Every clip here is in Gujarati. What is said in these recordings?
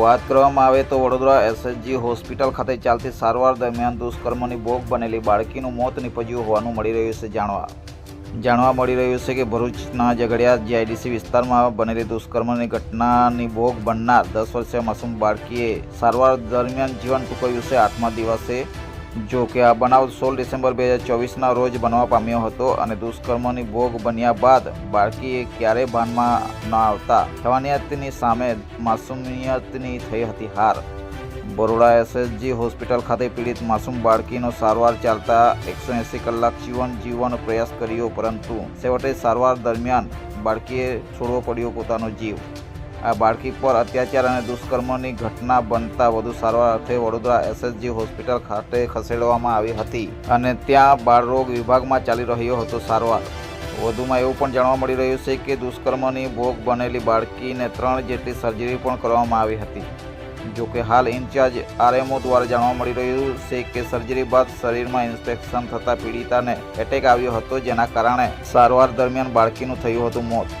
વાત કરવામાં આવે તો વડોદરા એસએચજી હોસ્પિટલ ખાતે ચાલતી સારવાર દરમિયાન દુષ્કર્મની ભોગ બનેલી બાળકીનું મોત નીપજ્યું હોવાનું મળી રહ્યું છે જાણવા. જાણવા મળી રહ્યું છે કે ભરૂચના ઝઘડિયા જીઆઈડીસી વિસ્તારમાં બનેલી દુષ્કર્મની ઘટનાની ભોગ બનનાર દસ વર્ષીય માસૂમ બાળકીએ સારવાર દરમિયાન જીવન ટૂંકાવ્યું છે. આઠમા દિવસે જો કે આ બનાવ સોળ ડિસેમ્બર બે હજાર ચોવીસના રોજ બનવા પામ્યો હતો અને દુષ્કર્મની ભોગ બન્યા બાદ બાળકીએ ક્યારેય ભાનમાં ન આવતા જવાનિયતની સામે માસુમિયતની થઈ હતી હાર. બરોડા એસએસજી હોસ્પિટલ ખાતે પીડિત માસૂમ બાળકીનો સારવાર ચાલતા એકસો એંસી કલાક જીવન જીવવાનો પ્રયાસ કર્યો, પરંતુ છેવટે સારવાર દરમિયાન બાળકીએ છોડવો પડ્યો પોતાનો જીવ. આ બાળકી પર અત્યાચાર અને દુષ્કર્મની ઘટના બનતા વધુ સારવાર અર્થે વડોદરા એસએસજી હોસ્પિટલ ખાતે ખસેડવામાં આવી હતી અને ત્યાં બાળરોગ વિભાગમાં ચાલી રહ્યો હતો સારવાર. વધુમાં એવું પણ જાણવા મળી રહ્યું છે કે દુષ્કર્મની ભોગ બનેલી બાળકીને ત્રણ જેટલી સર્જરી પણ કરવામાં આવી હતી. જો કે હાલ ઇન્ચાર્જ આરએમઓ દ્વારા જાણવા મળી રહ્યું છે કે સર્જરી બાદ શરીરમાં ઇન્સ્પેક્શન થતાં પીડિતાને એટેક આવ્યો હતો જેના કારણે સારવાર દરમિયાન બાળકીનું થયું હતું મોત.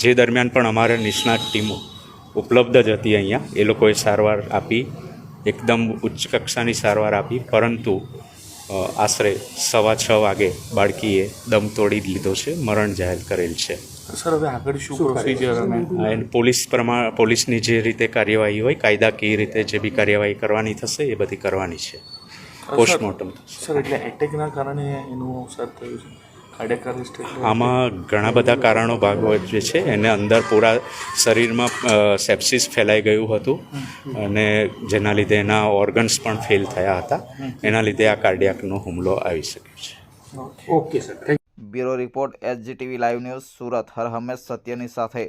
જે દરમિયાન પણ અમારે નિષ્ણાત ટીમો ઉપલબ્ધ જ હતી અહીંયા. એ લોકોએ સારવાર આપી એકદમ ઉચ્ચ કક્ષાની સારવાર આપી પરંતુ આશરે સવા છ વાગે બાળકીએ દમ તોડી લીધો છે મરણ જાહેર કરેલ છે. સર હવે આગળ શું પ્રોસિજર અને પોલીસ પ્રમાણ પોલીસની જે રીતે કાર્યવાહી હોય કાયદાકીય રીતે જે બી કાર્યવાહી કરવાની થશે એ બધી કરવાની છે. પોસ્ટમોર્ટમ સર એટલે એટેકના કારણે એનું અવસાદ થયું છે? આમાં ઘણા બધા કારણો ભાગ જે છે એને અંદર પૂરા શરીરમાં સેપ્સિસ ફેલાઈ ગયું હતું અને જેના લીધે એના ઓર્ગન્સ પણ ફેલ થયા હતા. એના લીધે આ કાર્ડિયાકનો હુમલો આવી શક્યો છે. Okay sir bureau report SGTV live news Surat. હર હંમેશ સત્યની સાથે.